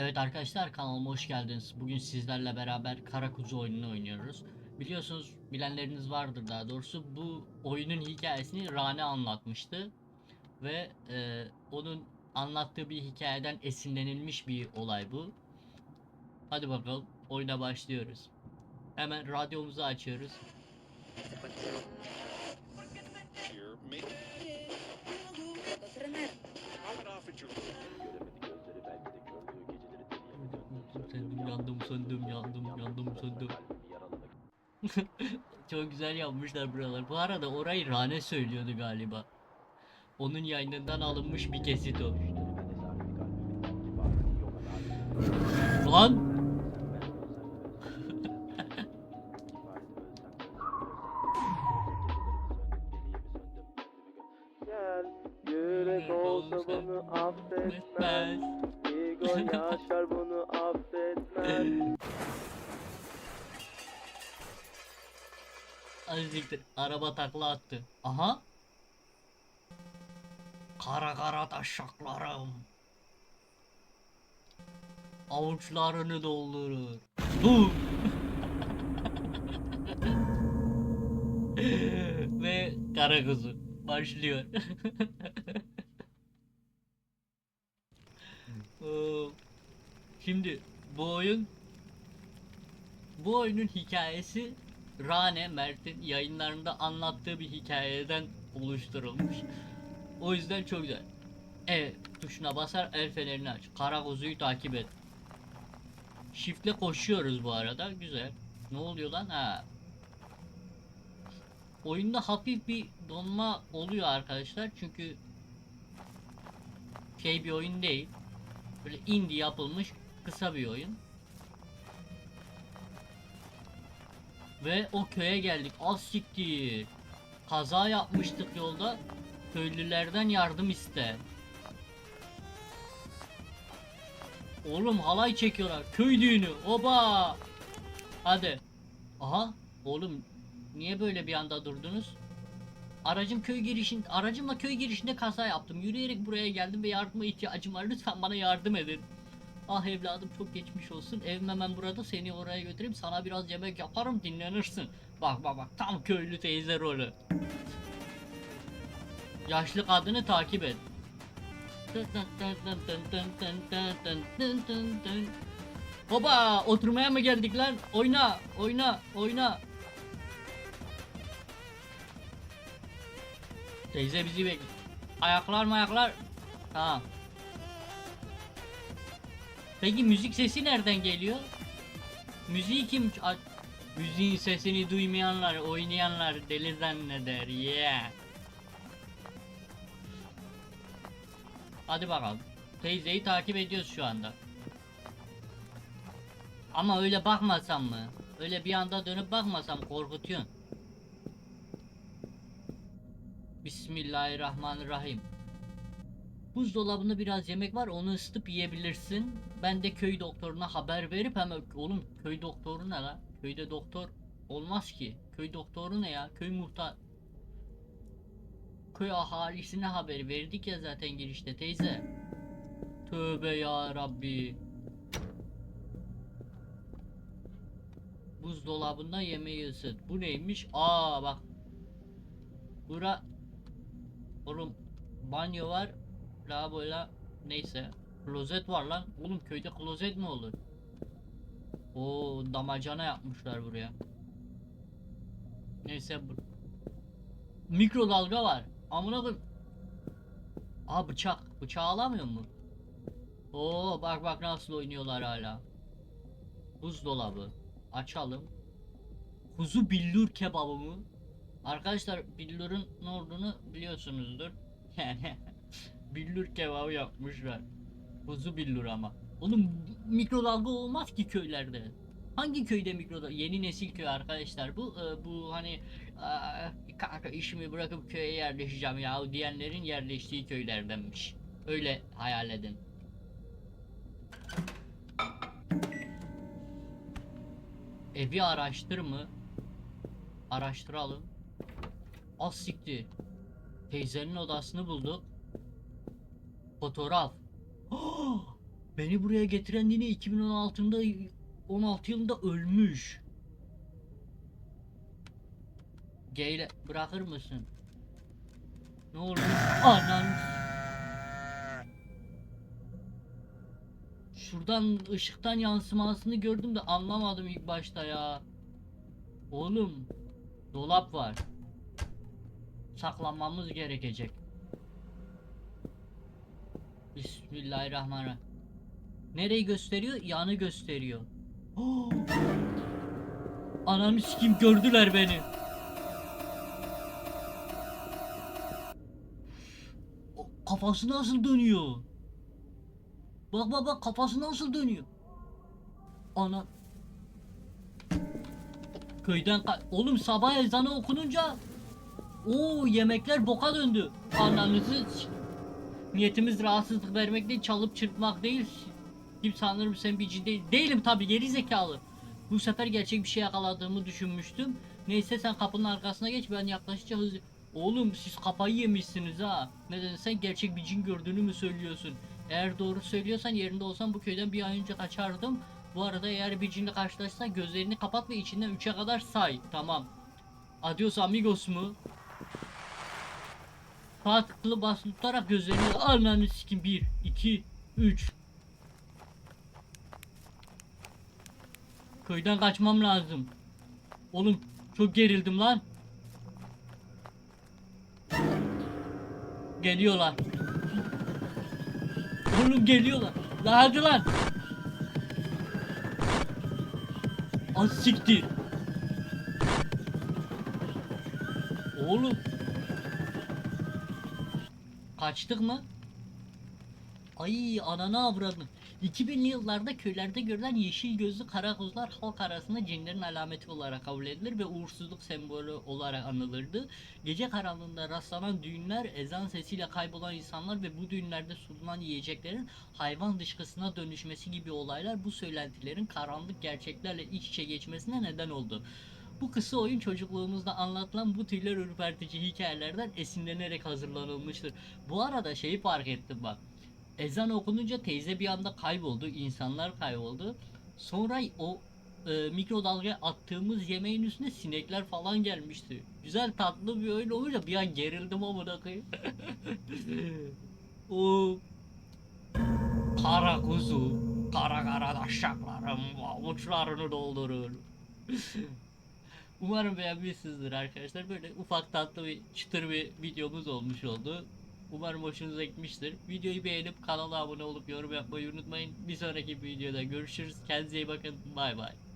Evet arkadaşlar kanalıma hoş geldiniz. Bugün sizlerle beraber Kara Kuzu oyununu oynuyoruz. Biliyorsunuz bilenleriniz vardır daha doğrusu bu oyunun hikayesini Rane anlatmıştı. Ve e, onun anlattığı bir hikayeden esinlenilmiş bir olay bu. Hadi bakalım oyuna başlıyoruz. Hemen radyomuzu açıyoruz. Söndüm, yandım söndüm yandım yandım söndüm. Çok güzel yapmışlar buralar. Bu arada orayı Rane söylüyordu galiba. Onun yayınından alınmış bir kesit o. Lan! Azıcıktır. Araba takla attı. Aha. Kara kara taşaklarım. Avuçlarını doldurur. Bu. Ve kara kuzu başlıyor. Oo, Şimdi bu oyun bu oyunun hikayesi Rane Mert'in yayınlarında anlattığı bir hikayeden oluşturulmuş. O yüzden çok güzel. E tuşuna basar el fenerini aç. Kara kuzuyu takip et. Shift'le koşuyoruz bu arada. Güzel. Ne oluyor lan? Ha. Oyunda hafif bir donma oluyor arkadaşlar. Çünkü şey bir oyun değil. Böyle indie yapılmış kısa bir oyun. Ve o köye geldik. Az siktir. Kaza yapmıştık yolda. Köylülerden yardım iste. Oğlum halay çekiyorlar. Köy düğünü. Oba. Hadi. Aha. Oğlum niye böyle bir anda durdunuz? Aracım köy girişin aracımla köy girişinde kaza yaptım. Yürüyerek buraya geldim ve yardıma ihtiyacım var. Lütfen bana yardım edin. Ah evladım çok geçmiş olsun. Evim hemen burada. Seni oraya götüreyim. Sana biraz yemek yaparım dinlenirsin. Bak bak bak tam köylü teyze rolü. Yaşlı kadını takip et. Hoba oturmaya mı geldik lan? Oyna oyna oyna. Teyze bizi bek. Ayaklar mı ayaklar? Tamam. Peki müzik sesi nereden geliyor? Müziği kim Müziğin sesini duymayanlar, oynayanlar deli zanneder. Yeah. Hadi bakalım. Teyzeyi takip ediyoruz şu anda. Ama öyle bakmasam mı? Öyle bir anda dönüp bakmasam korkutuyorsun. Bismillahirrahmanirrahim. Buzdolabında biraz yemek var onu ısıtıp yiyebilirsin. Ben de köy doktoruna haber verip hemen oğlum köy doktoru ne la? Köyde doktor olmaz ki. Köy doktoru ne ya? Köy muhtar. Köy ahalisine haber verdik ya zaten girişte teyze. Tövbe ya Rabbi. Buzdolabında yemeği ısıt. Bu neymiş? Aa bak. Bura Oğlum banyo var. Lavaboyla neyse. Klozet var lan. Oğlum köyde klozet mi olur? O damacana yapmışlar buraya. Neyse bu. Mikrodalga var. Amına koyayım. Aa bıçak. Bıçağı alamıyor mu? Oo bak bak nasıl oynuyorlar hala. Buzdolabı. Açalım. Kuzu billur kebabı mı? Arkadaşlar billurun ne olduğunu biliyorsunuzdur. Yani billur kebabı yapmışlar. Kuzu billur ama. Oğlum mikrodalga olmaz ki köylerde. Hangi köyde mikrodalga? Yeni nesil köy arkadaşlar bu. Ee, bu hani "Aa, kanka işimi bırakıp köye yerleşeceğim ya diyenlerin yerleştiği köylerdenmiş. Öyle hayal edin. Evi araştır mı? Araştıralım. Az siktir. Teyzenin odasını bulduk. Fotoğraf. Beni buraya getiren yine 2016'da 16 yılında ölmüş. Geyle bırakır mısın? Ne olur? Anan. Şuradan ışıktan yansımasını gördüm de anlamadım ilk başta ya. Oğlum dolap var. Saklanmamız gerekecek. Bismillahirrahmanirrahim. Nereyi gösteriyor? Yanı gösteriyor. Oh! Ananı sikim gördüler beni. Kafası nasıl dönüyor? Bak bak bak kafası nasıl dönüyor? Ana. Köyden Oğlum sabah ezanı okununca o yemekler boka döndü. Ananızı Niyetimiz rahatsızlık vermek değil, çalıp çırpmak değil. Kim sanırım sen bir cin değil. Değilim tabi geri zekalı. Bu sefer gerçek bir şey yakaladığımı düşünmüştüm. Neyse sen kapının arkasına geç ben yaklaşınca hızlı... Oğlum siz kafayı yemişsiniz ha. Neden sen gerçek bir cin gördüğünü mü söylüyorsun? Eğer doğru söylüyorsan yerinde olsam bu köyden bir ay önce kaçardım. Bu arada eğer bir cinle karşılaşsan gözlerini kapat ve içinden 3'e kadar say. Tamam. Adios amigos mu? Sağ tıklı basılı tutarak gözlerini ananı sikim 1 2 3 Köyden kaçmam lazım. Oğlum çok gerildim lan. Geliyorlar. Oğlum geliyorlar. Lan hadi lan. Az siktir. Oğlum. Kaçtık mı? Ay ananı avradını. 2000'li yıllarda köylerde görülen yeşil gözlü kara kuzular halk arasında cinlerin alameti olarak kabul edilir ve uğursuzluk sembolü olarak anılırdı. Gece karanlığında rastlanan düğünler, ezan sesiyle kaybolan insanlar ve bu düğünlerde sunulan yiyeceklerin hayvan dışkısına dönüşmesi gibi olaylar bu söylentilerin karanlık gerçeklerle iç içe geçmesine neden oldu. Bu kısa oyun çocukluğumuzda anlatılan bu tüyler ürpertici hikayelerden esinlenerek hazırlanılmıştır. Bu arada şeyi fark ettim bak. Ezan okununca teyze bir anda kayboldu, insanlar kayboldu. Sonra o e, mikrodalgaya attığımız yemeğin üstüne sinekler falan gelmişti. Güzel tatlı bir oyun olunca bir an gerildim amına koyayım. o kara kuzu, kara kara taşaklarım avuçlarını doldurur. Umarım beğenmişsinizdir arkadaşlar. Böyle ufak tatlı bir çıtır bir videomuz olmuş oldu. Umarım hoşunuza gitmiştir. Videoyu beğenip kanala abone olup yorum yapmayı unutmayın. Bir sonraki videoda görüşürüz. Kendinize iyi bakın. Bay bay.